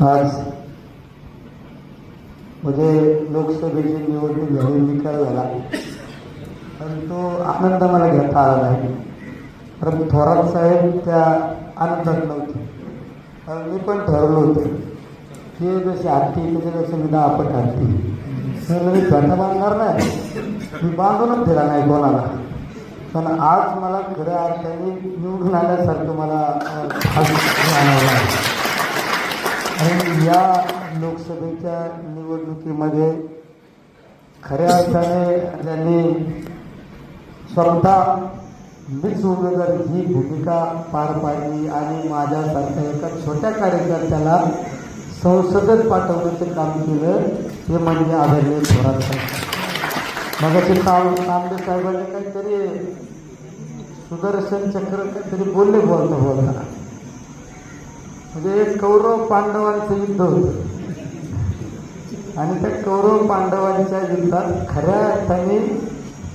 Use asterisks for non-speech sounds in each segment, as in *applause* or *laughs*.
आज म्हणजे लोकसभेची निवडणूक झाली निकाल झाला. आणि तो आनंद मला घेता आला नाही. कारण थोरात साहेब त्या आनंदात नव्हते. कारण मी पण ठरवलं होतं की जशी हत्ती त्याचे जसं मी आपण पट मी स्वतः बांधणार नाही. मी बांधूनच दिला नाही कोणाला. पण आज मला खऱ्या अर्थाने निवडून आल्यासारखं मला अं, आज जाणवलं आहे आणि या लोकसभेच्या निवडणुकीमध्ये खऱ्या अर्थाने त्यांनी स्वतः मीच उमेदवार ही भूमिका पार पाडली आणि माझ्यासारख्या एका छोट्या कार्यकर्त्याला संसदेत पाठवण्याचं काम केलं हे म्हणजे आदरणीय थोरात साहेब. मगाशी ताम तांबे साहेबांनी काहीतरी सुदर्शन चक्र काहीतरी बोलले बोलता बोलताना. म्हणजे कौरव पांडवांचं युद्ध होतं. आणि त्या कौरव पांडवांच्या युद्धात खऱ्या अर्थाने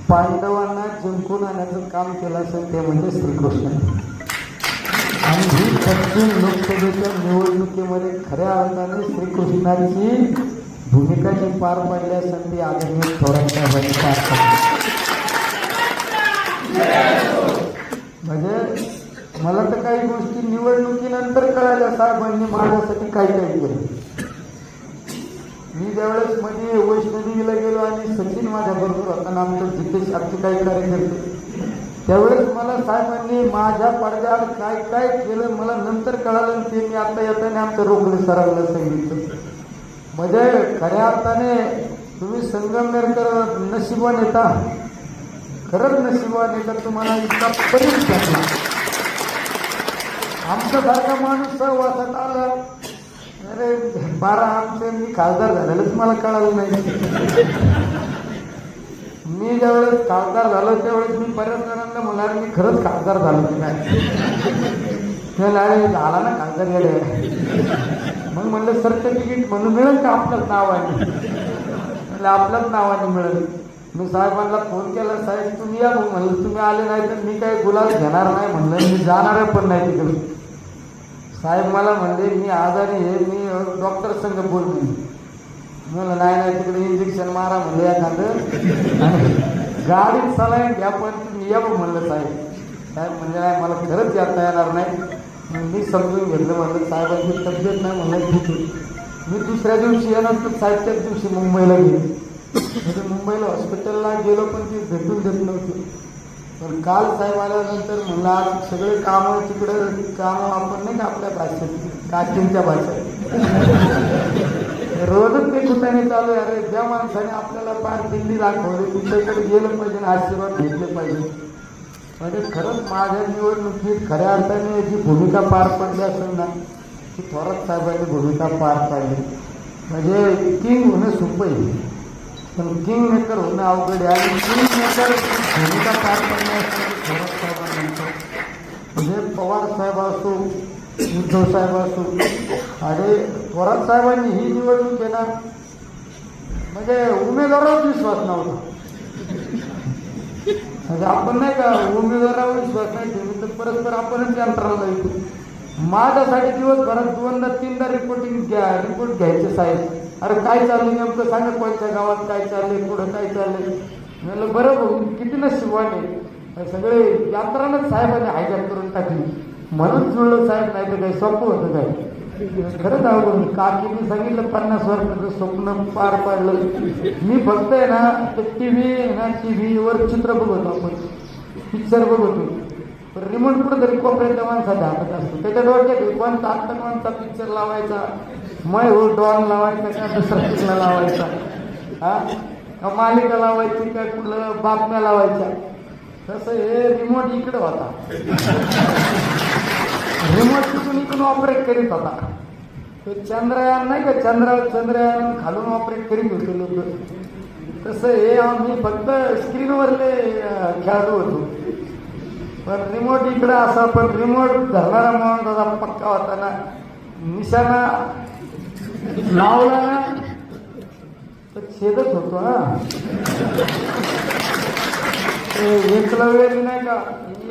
पांडवांना जिंकून आणण्याचं काम केलं असेल ते म्हणजे श्रीकृष्ण. आणि ही पश्चिम लोकसभेच्या निवडणुकीमध्ये खऱ्या अर्थाने श्रीकृष्णाची भूमिका जी पार पाडली असेल ती आदरणीय थोरात पार म्हणजे मला तर की निवडणुकीनंतर कळालं साहेबांनी म्हणजे माझ्यासाठी काय काय केलं मी ज्यावेळेस म्हणजे मध्ये वैष्णोदेवीला गेलो आणि सचिन माझ्या बरोबर होता आमचं जितेश आमचे काही कार्यकर्ते त्यावेळेस मला साहेबांनी माझ्या पडद्यावर काय काय केलं मला नंतर कळालं ते मी आता येताना आमचं रोखले सरावलं सांगितलं. म्हणजे खऱ्या अर्थाने तुम्ही संगमनेरकर नशिबान येता. खरंच नशिबान येता तुम्हाला इतका परीच आमच्यासारखा माणूस सहवासात आला. अरे बारा आमचे मी खासदार झालेलंच मला कळालं नाही. मी ज्यावेळेस खासदार झालो त्यावेळेस मी बऱ्याच जणांना म्हणाले मी खरंच खासदार झालो की काय अरे झाला ना खासदार गेले मग म्हणलं सर्टिफिकेट म्हणून मिळेल का आपल्याच नावाने म्हणलं आपल्याच नावाने मिळेल. मी साहेबांना फोन केला साहेब तुम्ही या. मग म्हणलं तुम्ही आले नाही तर मी काही गुलाब घेणार नाही. म्हणलं मी जाणार पण नाही तिकडे. साहेब मला म्हणले मी आजारी आहे मी डॉक्टर संघ बोलली म्हणलं नाही नाही तिकडे इंजेक्शन मारा म्हणलं एखादं. गाडी गाडीत सलाईन घ्या पण तुम्ही या म्हणलं साहेब. साहेब म्हणजे नाही मला खरंच येता येणार नाही. मी समजून घेतलं म्हणलं साहेबांची तब्येत नाही म्हणलं ठीक मी दुसऱ्या दिवशी येणार साहेब साहेबच्याच दिवशी मुंबईला गेलो. म्हणजे मुंबईला हॉस्पिटलला गेलो पण ती भेटून देत नव्हती. पण काल साहेब आल्यानंतर म्हणलं आज सगळे कामं तिकडं कामं आपण नाही का आपल्या भाषेत काकींच्या भाषेत. रोजच ते कुठे चालू आहे. अरे ज्या माणसाने आपल्याला पार दिल्ली दाखवली तुमच्याकडे गेलं पाहिजे आणि आशीर्वाद घेतले पाहिजे. म्हणजे खरंच माझ्या निवडणुकीत खऱ्या अर्थाने जी भूमिका पार पडली असेल ना ती थोरात साहेबांनी भूमिका पार पाडली. म्हणजे किंग होणं सोपं आहे. पण किंग मेकर होणं अवघड आहे आणि किंग मेकर भूमिका पार पडण्यासाठी थोरात साहेबांनंतर म्हणजे पवार साहेब असो उद्धव साहेब असो अरे थोरात साहेबांनी ही निवडणूक येणार म्हणजे उमेदवारावर विश्वास नव्हता. म्हणजे आपण नाही का उमेदवारावर विश्वास नाही ठेवू तर परस्पर आपणच यंत्राला येतो. माझ्यासाठी दिवसभरात दोनदा तीनदा रिपोर्टिंग घ्या रिपोर्ट घ्यायचे साहेब. अरे काय चाललं नेमकं सांगा कोणत्या गावात काय चाललंय पुढं काय चाललंय? म्हणलं बरं भाऊ किती नशिबाने सगळे यात्रानंच साहेबांनी हायजॅक करून टाकली. म्हणून जुळलं साहेब नाही तर काही सोपं होतं काय? खरंच आवडून काकीने सांगितलं पन्नास वर्षाचं स्वप्न पार पाडलं. मी फक्त आहे ना ते टी व्ही ना टी व्हीवर चित्र बघतो आपण. पिक्चर बघतो. पण रिमोट कुठं तरी कोपऱ्याच्या माणसाच्या हातात असतो. त्याच्या डोक्यात कोणता आत्ता कोणता पिक्चर लावायचा? मय हो डॉन लावायचा का? दुसरा कुठला लावायचा? हा? का मालिका लावायची का कुठलं? बातम्या लावायच्या? तसं हे रिमोट इकडे होता. रिमोट तिथून इकडून ऑपरेट करीत होता. तो चंद्रयान नाही का? चंद्र चंद्रयान खालून ऑपरेट करीत होते लोक. तसं हे आम्ही फक्त स्क्रीनवरले अं, खेळाडू होतो. पण रिमोट इकडं असा पण रिमोट धरणारा म्हणून त्याचा पक्का होता ना. निशाणा लावला ना तर छेदच होतो ना. ते एकलव्याने नाही का?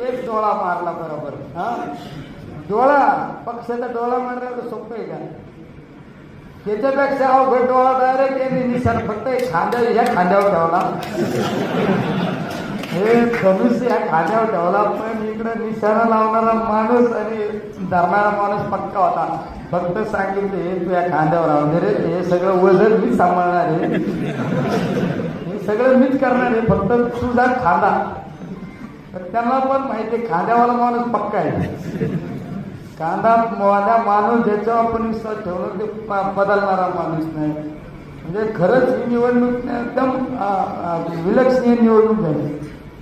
एक डोळा मारला बरोबर हा? डोळा पक्षाचा डोळा मारला तर सोपं आहे का? त्याच्यापेक्षा अवघड डोळा डायरेक्ट यांनी निशाण फक्त एक खांद्या ह्या खांद्यावर ठेवला. हे धनुष्य ह्या खांद्यावर ठेवला पण इकडे निशाणा लावणारा माणूस आणि धरणारा माणूस पक्का होता. फक्त सांगितले तुझ्या तू खांद्यावर राहून रे हे सगळं वजन मीच सांभाळणार आहे. हे सगळं मीच करणार आहे फक्त तुझा खांदा. तर त्यांना पण माहिती आहे खांद्यावाला माणूस पक्का आहे. कांदा मोहऱ्या माणूस ज्याच्यावर आपण विश्वास ठेवलं ते बदलणारा माणूस नाही. म्हणजे खरंच ही निवडणूक एकदम विलक्षणीय निवडणूक झाली.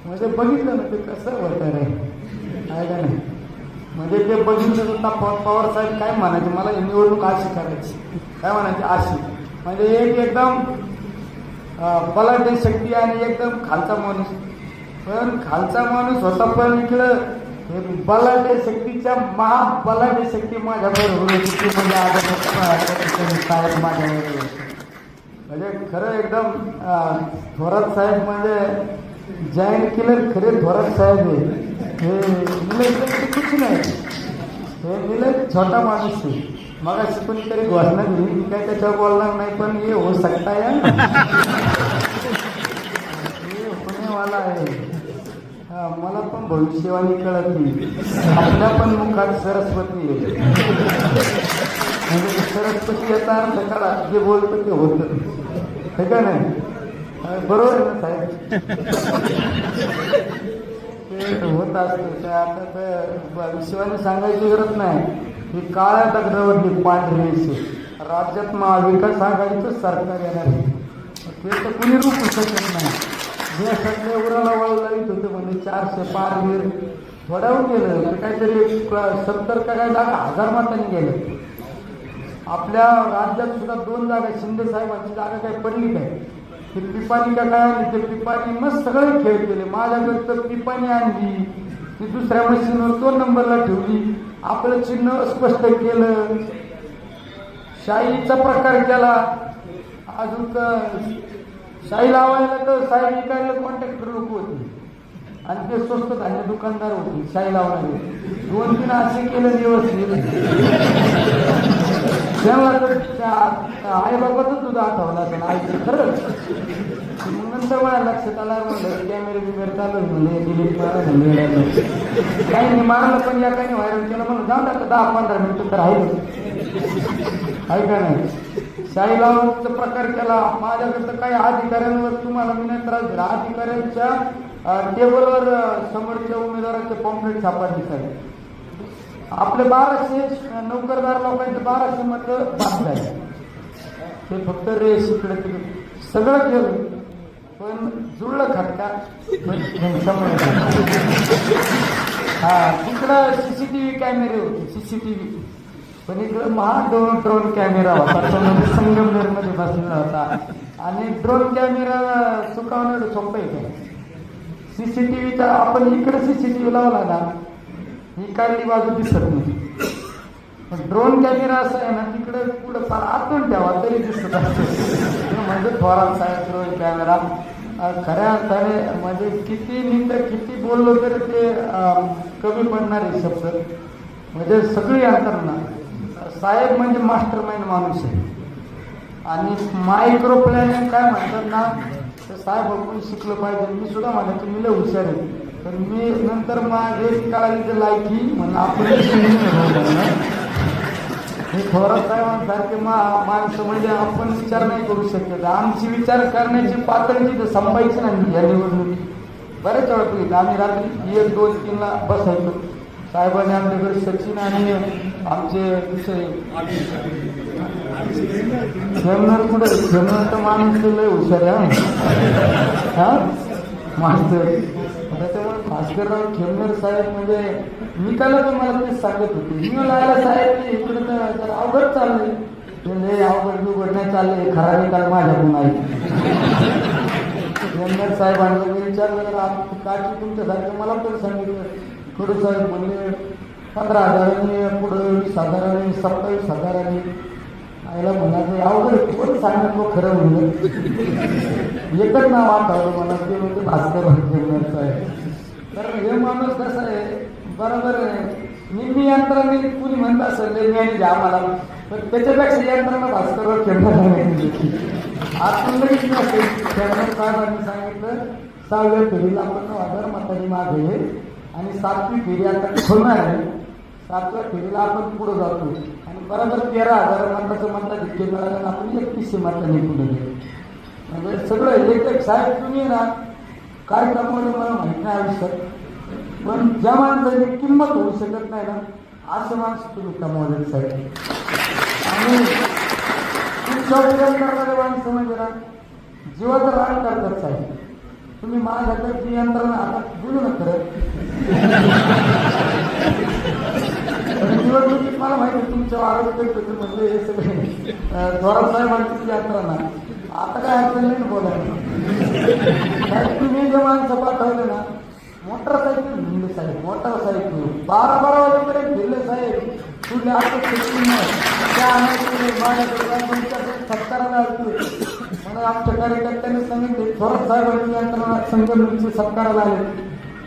म्हणजे बघितलं ना ते कसं होतं रे. आहे का नाही? म्हणजे ते बघितले सुद्धा पवार साहेब काय म्हणायचे? मला निवडणूक अशी करायची काय म्हणायची? अशी म्हणजे एक एकदम बलाढ्य शक्ती आणि एकदम खालचा माणूस. पण खालचा माणूस होता पण इकडं हे बलाढ्य शक्तीच्या महा बलाढ्य शक्ती माझ्याबरोबर होती ती म्हणजे माझ्या म्हणजे खरं एकदम थोरात साहेब म्हणजे जायंट किलर खरे थोरात साहेब आहे हे निलय कुछ नाही. हे निलय छोटा माणूस आहे. मग अशी कोणीतरी घोषणा दिली मी काय त्याच्यावर बोलणार नाही पण हे हो सकता या. हे होणेवाला आहे. हा मला पण भविष्यवाणी कळत नाही. आपल्या पण मुखात सरस्वती आहे. म्हणजे सरस्वती येता अर्थ कळा जे बोलतं ते होतं. हे का नाही? बरोबर? आहे ना साहेब ते होत असतं आता तर विश्वाने सांगायची गरज नाही. ही काळ्या दगडावरती पांढरी राज्यात महाविकास सांगायचं सरकार येणार ते तर कुणी रोखू शकत नाही. देशातल्या उराला वळ लावित होते म्हणजे चारशे पार वीर थोड्यावर गेलं ते काहीतरी सत्तर का काय जागा हजार मतांनी गेलं. आपल्या राज्यात सुद्धा दोन जागा शिंदे साहेबांची जागा काय पडली काय? ते पिपाणी का काय आणली ते पिपाणी मग सगळे खेळ केले. माझ्याकडे तर पिपाणी आणली. ती दुसऱ्या मशीनवर दोन नंबरला ठेवली. आपलं चिन्ह स्पष्ट केलं. शाईचा प्रकार केला. अजून तर लावायला तर शाही विकायला कॉन्ट्रॅक्टर लोक होते. आणि ते स्वस्त धान्य दुकानदार होते शाई लावणारे. दोन तीन असे केलं दिवस. त्यांना तर त्या आईबाबाचं तुझा आठवला असं आईचं खरंच. मग नंतर मला लक्षात आलं म्हणलं कॅमेरे बिमेरे चालू आहे म्हणले डिलीट करा काही नाही मारलं पण या काही व्हायरल केलं म्हणून जाऊ आता दहा पंधरा मिनिटं तर आहे. आहे का नाही? साईबाबांचा प्रकार केला. माझ्याकडं काही अधिकाऱ्यांवर तुम्हाला मी नाही त्रास दिला. अधिकाऱ्यांच्या टेबलवर समोरच्या उमेदवारांचे पॉम्पलेट सापडले साहेब. आपले बाराशे नोकरदार लोकांचे बाराशे मत बाद झाले. ते फक्त रेस इकडे तिकडे. सगळं केलं पण जुळलं खटका हा तिकडं सीसीटीव्ही कॅमेरे होते सीसीटीव्ही पण इकडं महा ड्रोन ड्रोन कॅमेरा होता. तो संगमनेरमध्ये बसलेला होता. आणि ड्रोन कॅमेरा चुकावणं सोपं आहे सीसीटीव्हीचा आपण इकडे सीसीटीव्ही लावला ना ही बाजू दिसत नाही. ड्रोन कॅमेरा असा आहे ना तिकडे पुढे फार आतून ठेवा तरी दिसत असतो. म्हणजे थोरात साहेब ड्रोन कॅमेरा खऱ्या अर्थाने म्हणजे किती निंद किती बोललो तरी ते कमी पडणारे शब्द. म्हणजे सगळी यंत्रणा. साहेब म्हणजे मास्टर माइंड माणूस आहे. आणि मायक्रो प्लॅनिंग काय म्हणतात ना तर साहेब आपण शिकलं पाहिजे. मी सुद्धा म्हणायचं तुम्ही लय हुशार आहे. तर मी नंतर माझे कळाली तर लायकी म्हणून आपण हे थोरात साहेबांसारखे माणसं म्हणजे आपण विचार नाही करू शकत. आमची विचार करण्याची पातळी तर संपायची नाही या निवडणुकीत. बरेच वेळा आम्ही रात्री एक दोन तीनला बसायचो. साहेबांनी आमच्याकडे सचिन आणि आमचे दुसरे खेळणार कुठे? खेळणार तर माणूस लय हुशार आहे हा. मास्तर भास्करराव खेमनर साहेब म्हणजे मी त्याला पण मला तेच सांगत होते. मी लायला साहेब ते इकडे तर अवघड चाललंय. म्हणजे अवघड बिवघड नाही चाललंय खरा निकाल माझ्याकडून आहे? खेमनर साहेबांना मी विचारलं तर आप- तुमच्यासारखं मला पण सांगितलं. खडू साहेब म्हणले पंधरा हजारांनी पुढं वीस हजारांनी सत्तावीस हजारांनी. आईला म्हणायचं अवघड कोण सांगत तो खरं म्हणलं एकच नाव आठवलं मला ते म्हणजे भास्कर खेळण्याचं आहे तर हे माणूस कसं आहे? बरोबर आहे. निम्मी यंत्राने कुणी म्हणत असेल निम्मी आणि घ्या मला पण त्याच्यापेक्षा यंत्रणा भास्करवर खेळणार नाही आपण नसेल चेअरमॅन साहेबांनी सांगितलं सहाव्या फेरीला आपण नऊ हजार मागे आणि सातवी फेरी आता होणार आहे. सातव्या फेरीला आपण पुढे जातो. आणि बरोबर तेरा हजार मताचं मताधिक्य केंद्र आपण एकतीसशे मतांनी पुढे गेलो म्हणजे सगळं इलेक्ट्रिक साहेब तुम्ही ना कार्यक्रमामध्ये मला माहीत नाही आयुष्यात पण ज्या माणसाची किंमत होऊ शकत नाही ना. असं माणसं तुम्ही कमवले साहेब. आणि तुमच्या करणारे माणसं म्हणजे ना जीवाचं राग करतात साहेब. तुम्ही माझ्याकडची यंत्रणा आता बोलू ना खरं. पण मला माहिती आहे तुमच्या आरोग्य म्हणजे हे सगळे अं, थोरात साहेबांची यंत्रणा. आता काय अडचण नाही ना बोलायला तुम्ही जे माणसं पाठवलं ना? मोटरसायकल भिल्ले साहेब मोटरसायकल. बारा बारा वाजेपर्यंत भिल्ले साहेब. तुझ्या आता त्या आणायचे माझ्याकडे तुमच्याकडे सत्काराला आमच्या कार्यकर्त्यांनी सांगितले थोरात साहेबांची यंत्रणा संघटनेचे सत्काराला आले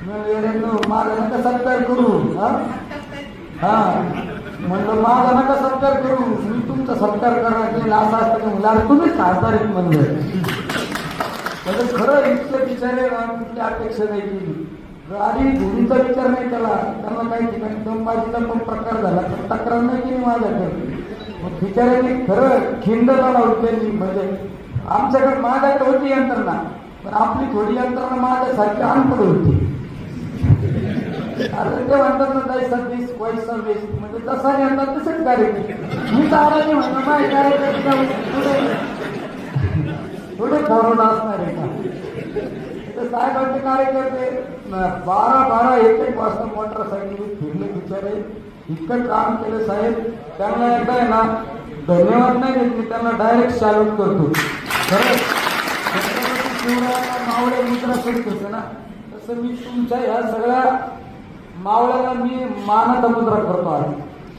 म्हणून नका सत्कार करू हा? हा. म्हणलं माझा नका सत्कार करू. मी तुमचा सत्कार करणार केला असं असतं की म्हणलं तुम्हीच खासदार म्हणलं. म्हणजे खरं इतकं विचार आहे कुठली अपेक्षा नाही केली. गाडी धुरीचा विचार नाही त्याला त्यांना काही ठिकाणी दमबाजीचा पण प्रकार झाला. तर तक्रार नाही केली माझ्याकडे. मग बिचाऱ्यांनी खरं खिंड लावली त्यांनी. म्हणजे आमच्याकडे माझ्याकडे होती यंत्रणा. पण आपली थोडी यंत्रणा माझ्यासारखी अनपड होती. ते म्हणतात ना दैसा वीस पैसा म्हणजे तसा म्हणतात तसंच कार्य मी ताराने म्हणतो माझ्या कार्यकर्त्या थोडे फॉरवर्ड असणार आहे का? तर साहेबांचे कार्यकर्ते बारा बारा एक एक वाजता मोटरसायकल फिरले बिचारे. इतकं काम केलं साहेब. त्यांना एकदा आहे ना धन्यवाद नाही देत मी त्यांना डायरेक्ट चालू करतो. खरं छत्रपती मावळे ना. तसं मी तुमच्या ह्या सगळ्या मावळ्याला मी मानाचा मुद्रा करतो आहे.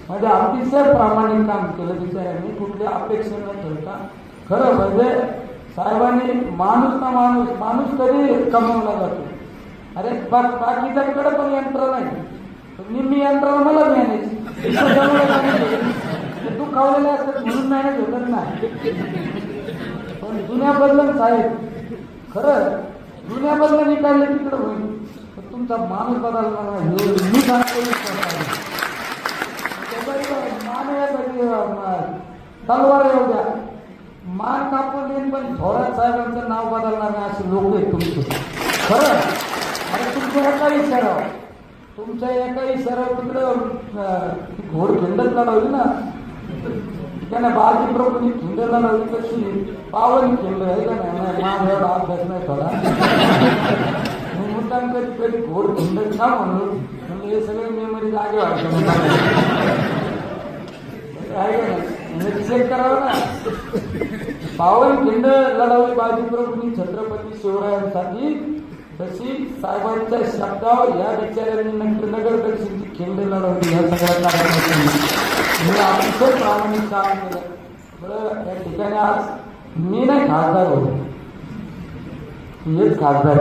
म्हणजे अतिशय प्रामाणिक काम केलं बिचाऱ्यांनी कुठल्या अपेक्षा न ठेवता खरं म्हणजे साहेबांनी माणूस ना माणूस माणूस कधी कमवला जातो. अरे बाकीच्याकडे पण यंत्र नाही मी निम्मी यंत्राला मला मॅनेज तू खावलेले असतात म्हणून मॅनेज होत नाही. पण जुन्या बदलून साहेब खरं जुन्या बदल निकालले तिकडं होईल. तुमचा माणूस बदलणार नाही. हे मी सांगतो तलवार येऊ द्या. मान कापून देईन पण थोरात साहेबांचं नाव बदलणार नाही असे लोक आहेत तुमचे. खरं? अरे तुमच्या एकाही सराव तुमच्या एका सराव तिकडं घोर घोड खिंडत लढवली ना. त्याने बाजी प्रभूंनी खिंड लढवली कशी पावन खिंड आहे का नाही? नाही, अभ्यास नाही थोडा मुद्दाम कधी कधी घोर खिंड ना म्हणून. म्हणजे हे सगळे मेमरी जागे व्हायचं म्हणजे करावं ना. पावन खिंड लढवली बाजी छत्रपती शिवरायांसाठी. तशी साहेबांच्या शब्दावर या बिचाऱ्यांनी नगर नगर दक्षिणची खिंड लढवली. ह्या सगळ्या मी अतिशय प्रामाणिक काम केलं. बरं या ठिकाणी आज मी नाही खासदार होतो. हेच खासदार.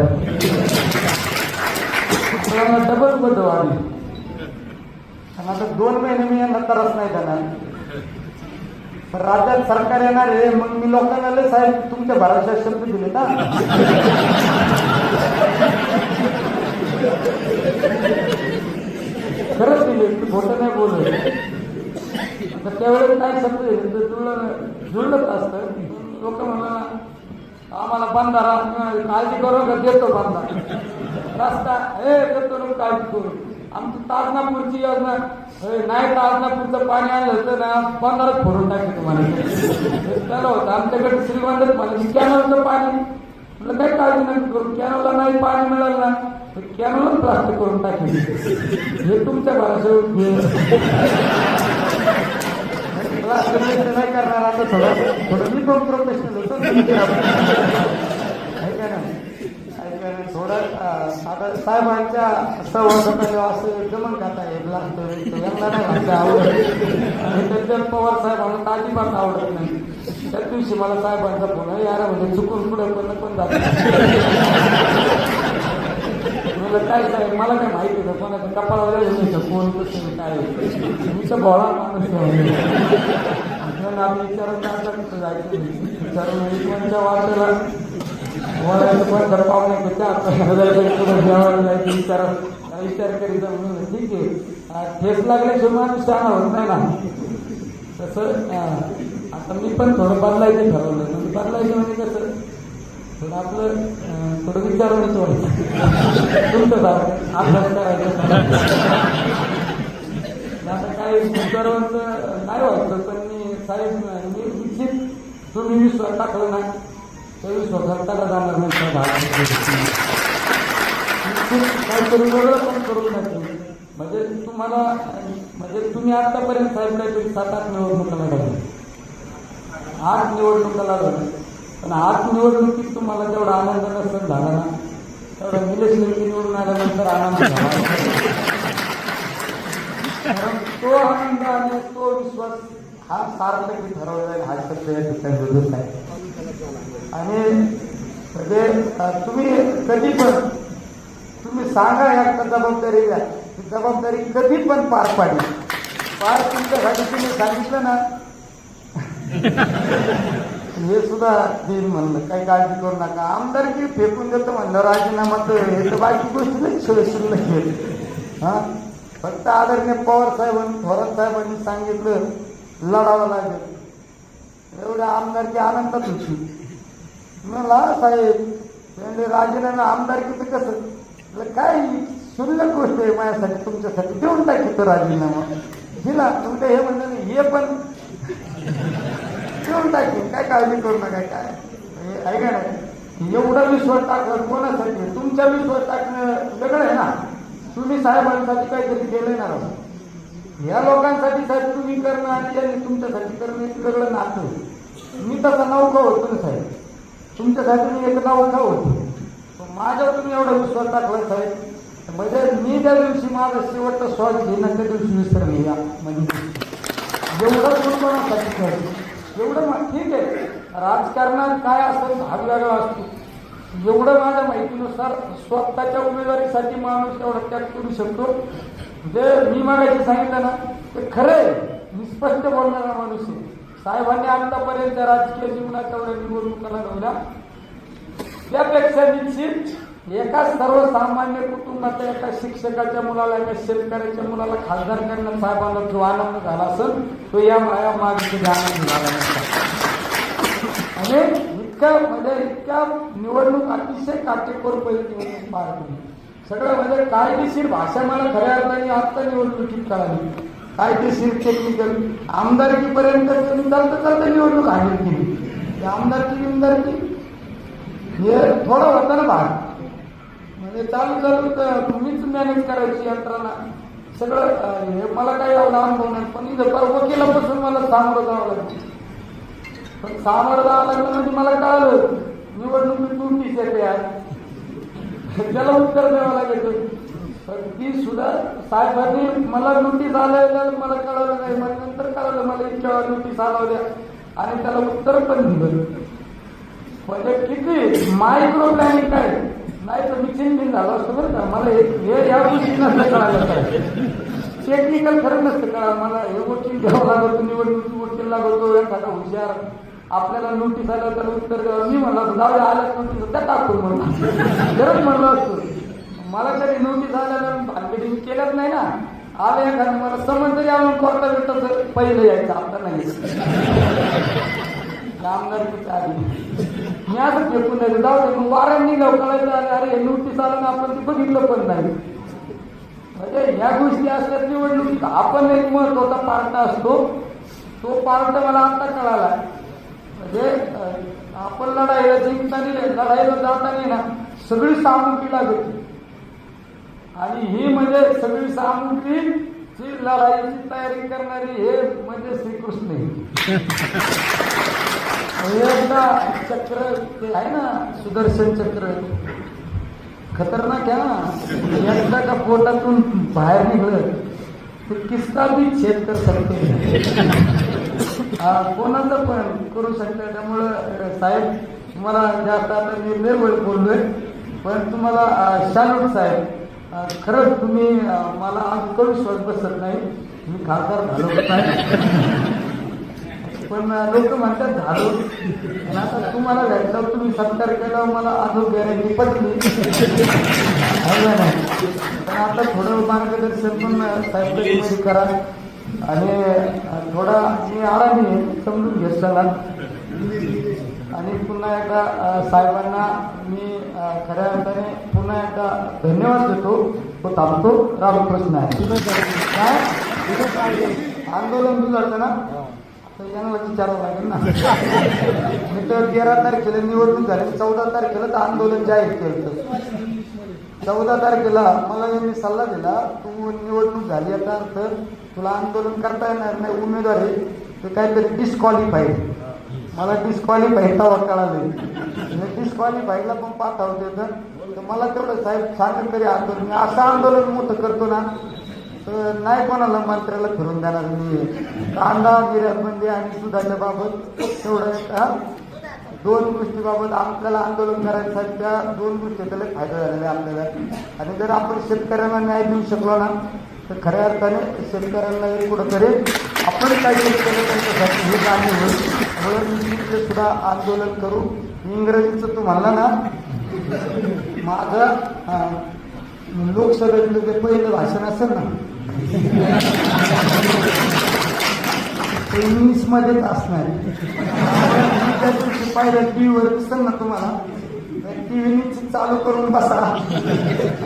मुलांना डबल पद वाढली आणि आता दोन महिने मी यांना त्रास नाही देणार. राज्यात सरकार येणार आहे मग मी लोकांना लय साहेब तुमच्या भराशा शब्द दिले ना. खरंच दिले तू खोटं नाही बोलत. तर त्यावेळेस काय शब्द तुला तर जुळलं जुळलंच असतं. लोक म्हणा आम्हाला बांधारा काळजी करू का? देतो बांधारा. रस्ता हे देतो ना काळजी करू. आमची ताजनापूरची योजना हे नाही ताजनापूरचं पाणी आलं तर ना पंधराच फोडून टाकले तुम्हाला. हे त्याला होतं. आमच्याकडे श्रीगोंद्यात मला कॅनलचं पाणी म्हटलं काही काळजी नाही करू. कॅनलला नाही पाणी मिळालं ना तर कॅनलच प्लास्टिक करून टाकले. हे तुमच्या घराचं नाही करणार आता थोडं थोडं मी पण प्रोफेशनल होतो ऐका ना ऐका ना थोडं आता साहेबांच्या सहवासात असं जमन खाता हे ब्लास्ट यांना नाही आवडत त्याच्यात पवार साहेबांना अजिबात आवडत नाही त्या दिवशी मला साहेबांचा फोन यार म्हणजे चुकून पुढे पण पण जात म्हटलं काय साहेब मला काय माहिती होतं का कोणाच्या कपाळावर येऊ कोण कसं काय तुमचं भोळा माणूस म्हणून आम्ही विचारत आता कुठं जायचं नाही. विचारून कोणत्या वाटेला वळायचं पण दरपाव नाही होत्या आपण पुढे जेवायला जायचं विचार विचार करीत म्हणून ठीक आहे. ठेस लागल्याशिवाय माणूस शहाणा होत नाही ना. तसं आता मी पण थोडं बदलायचं ठरवलं. बदलायचं म्हणजे कसं पण आपलं थोडं विचारून थोडं. तुमचं सारखं अभ्यास करायचं आता काही विचारांचं नाही वाटतं पण मी साहेब मी निश्चित तुम्ही विश्वास टाकलं नाही तर विश्वासात टाका जाणार नाही भागात. निश्चित काहीतरी वेगळं पण करू नये म्हणजे तुम्हाला म्हणजे तुम्ही आतापर्यंत साहेब काहीतरी सात आठ निवडणुका लढवल्या. आठ निवडणुका लढवल्या. पण आज निवडणुकीत तुम्हाला तेवढा आनंद नसत झाला ना तेवढा निलेश लंके निवडून आल्यानंतर आनंद झाला. कारण तो आनंद आणि तो विश्वास हा सार्थक ठरवलेला आहे हा शब्द या ठिकाणी आहे आणि म्हणजे तुम्ही कधी पण तुम्ही सांगा या जबाबदारी ती जबाबदारी कधी पण पार पाडली पार तुमच्यासाठी तुम्ही सांगितलं ना. *laughs* हे सुद्धा देईन म्हणलं. काही काळजी करू नका. आमदारकी फेकून देतो म्हणलं. राजीनामा तर हे तर बाकी गोष्टी नाही शिल्लक आहेत हा? फक्त आदरणीय पवार साहेबांनी थोरात साहेबांनी सांगितलं लढावं लागेल. एवढ्या आमदारकी आनंदात होती. मला साहेब म्हणजे राजीनामा आमदारकीचं कसं? काय शुल्लक गोष्ट आहे माझ्यासाठी तुमच्यासाठी. देऊन टाकी तो राजीनामा. दिला. तुमचं हे म्हणलं नाही, हे पण देऊन टाकेल काय काळजी करू नका काय? हे ऐका नाही? एवढा विश्वास टाकलं कोणासाठी? तुमच्या विश्वास टाकणं वेगळं आहे ना. तुम्ही साहेबांसाठी काहीतरी केलंय ना या लोकांसाठी साहेब तुम्ही करणं आणि त्यांनी तुमच्यासाठी करणं एक वेगळं नातं. मी तसा नौका होतो ना साहेब. तुमच्यासाठी मी एक नौका होतो. माझ्यावर तुम्ही एवढा विश्वास टाकला साहेब. म्हणजे मी त्या दिवशी माझा शेवटचा श्वास घेणं त्या दिवशी विसरले या म्हणजे एवढं कोणासाठी एवढं ठीक आहे. राजकारणात काय असं भाग वेगळा असतो. एवढं माझ्या माहितीनुसार स्वतःच्या उमेदवारीसाठी माणूस एवढा त्याग करू शकतो. जे मी मागायचे सांगितलं ना ते खरं आहे. निस्पष्ट बोलणारा माणूस आहे. साहेबांनी आतापर्यंत राजकीय जीवनात एवढ्या निवडणुका लढवल्या. त्यापेक्षा निश्चित एका सर्वसामान्य कुटुंबाच्या एका शिक्षकाच्या मुलाला एका शेतकऱ्याच्या मुलाला खासदार करणं साहेबांना जो आनंद झाला असेल तो या माया मागे आनंद झाला म्हणजे आणि इतक्या म्हणजे इतक्या निवडणूक अतिशय काटेकोरपणे निवडणूक पार पडली सगळं म्हणजे कायदेशीर भाषा मला खऱ्या अर्थाने आत्ता निवडणुकीत कळाली. कायदेशीर टेक्निकल आमदारकीपर्यंत त्यांनी चालतं चालतं निवडणूक हाजीर केली. आमदारकी बिमदारकी. हे थोडं होतं ना भाग. म्हणजे चालू चालू तर मीच मॅनेज करायची यंत्रणा. सगळं हे मला काही एवढा अनुभव नाही पण इथं पर वकिलापासून मला सामोरं जावं लागलं. पण सामोरं जावं लागलं म्हणजे मला कळालं निवडणुकीत नोटीस येते त्याला उत्तर द्यावं लागेल. पण ती सुद्धा साहेबांनी मला नोटीस आल्याला मला कळालं नाही. मग नंतर कळलं मला इतक्या नोटीस आल्या आणि त्याला उत्तर पण दिलं. म्हणजे किती मायक्रो प्लॅनिंग काय? नाही तर मी चिंतित झालो असतो बरं का. मला हे हे या गोष्टी नसतं कळालं टेक्निकल खरं नसतं कळा मला हे वकील घ्यावं लागतो निवडणुकीची वकील लागतो एखादा हुशार. आपल्याला नोटीस आलं तर उत्तर द्यावं. मी म्हणलं जाऊ आलं आल्याच नोटीस त्या टाकतो म्हणून. खरंच म्हणलं असतो. मला तरी नोटीस आल्यानं भानगडी केलंच नाही ना. आलं एखादं मला समज तरी आम्ही कोर्टा भेटत पहिलं यायचं. आता नाही. आमदारकीच्या आधी मी असं फेकून नाही जाऊ दे मग वारा निघाव कळायचं अरे अरे हे नोटीस आलं ना आपण ते बघितलं पण नाही. म्हणजे ह्या गोष्टी असतात निवडणुकीत आपण एक महत्त्वाचा पार्ट असतो. तो पार्ट मला आता कळाला. म्हणजे आपण लढाईला जिंकताना लढाईला जाताना ना सगळी सामुग्री लागते. आणि ही म्हणजे सगळी सामुग्री जी लढाईची तयारी करणारी हे म्हणजे श्रीकृष्ण आहे एकदा चक्र आहे ना सुदर्शन चक्र. खतरनाक आहे ना एकदा का पोटातून बाहेर निघलं तर किस्ता बी छेद कर सकते कोणाचं पण करू शकतं. त्यामुळं साहेब तुम्हाला म्हणजे जास्त आता मी लय वेळ बोललोय पण तुम्हाला शालूट साहेब खरंच तुम्ही मला आज करू विश्वास बसत नाही. मी खासदार झालो नाही पण लोक म्हणतात झालो पण आता तुम्हाला भेटलं तुम्ही सत्कार केला मला अजून गॅरंटी पटली. पण आता थोडं मार्गदर्शन पण साहेब करा. आणि थोडा मी आरामी समजून घेत चला. आणि पुन्हा एकदा साहेबांना मी खऱ्या अर्थाने पुन्हा एकदा धन्यवाद देतो. तो थांबतो. रामकृष्ण आहे. काय? आंदोलन बिघडतं ना? तर यांना विचारावं लागेल ना मी तर तेरा तारखेला निवडणूक झाली चौदा तारखेला तर आंदोलन जाहीर केलं. चौदा तारखेला मला यांनी सल्ला दिला तू निवडणूक झाली याचा अर्थ तुला आंदोलन करता येणार नाही उमेदवार आहे ते काहीतरी डिस्क्वालिफाईड मला डिस्क्वालिफाईड तवा कळालं. डिस्क्वालिफाईडला पण पाठवते तर तर मला तेवढं साहेब सांगेल तरी आंदोलन मी असं आंदोलन मोठं करतो ना तर नाही कोणाला मंत्र्याला फिरून देणार मी. कांदा निर्यात म्हणजे आणि सुधारल्या बाबत तेवढं का दोन गोष्टीबाबत आपल्याला आंदोलन करायचं त्या दोन गोष्टी त्याला फायदा झालेला आहे आपल्याला. आणि जर आपण शेतकऱ्यांना न्याय देऊ शकलो ना तर खऱ्या अर्थाने शेतकऱ्यांना हे कुठंतरी आपण काय शेतकऱ्या त्यांच्यासाठी हे जाणीव होईल. म्हणून मी तिथे सुद्धा आंदोलन करू. इंग्रजीचं तू म्हणला ना माझं लोकसभेतलं जे पहिलं भाषण असेल ना ते इंग्लिशमध्येच असणार मी त्या दिवशी पाहिलं ना तुम्हाला टीव्ही चालू करून बसा.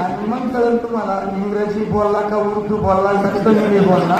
आणि मग कळेल तुम्हाला इंग्रजी बोलला का उर्दू बोलला का तमिळी बोलला?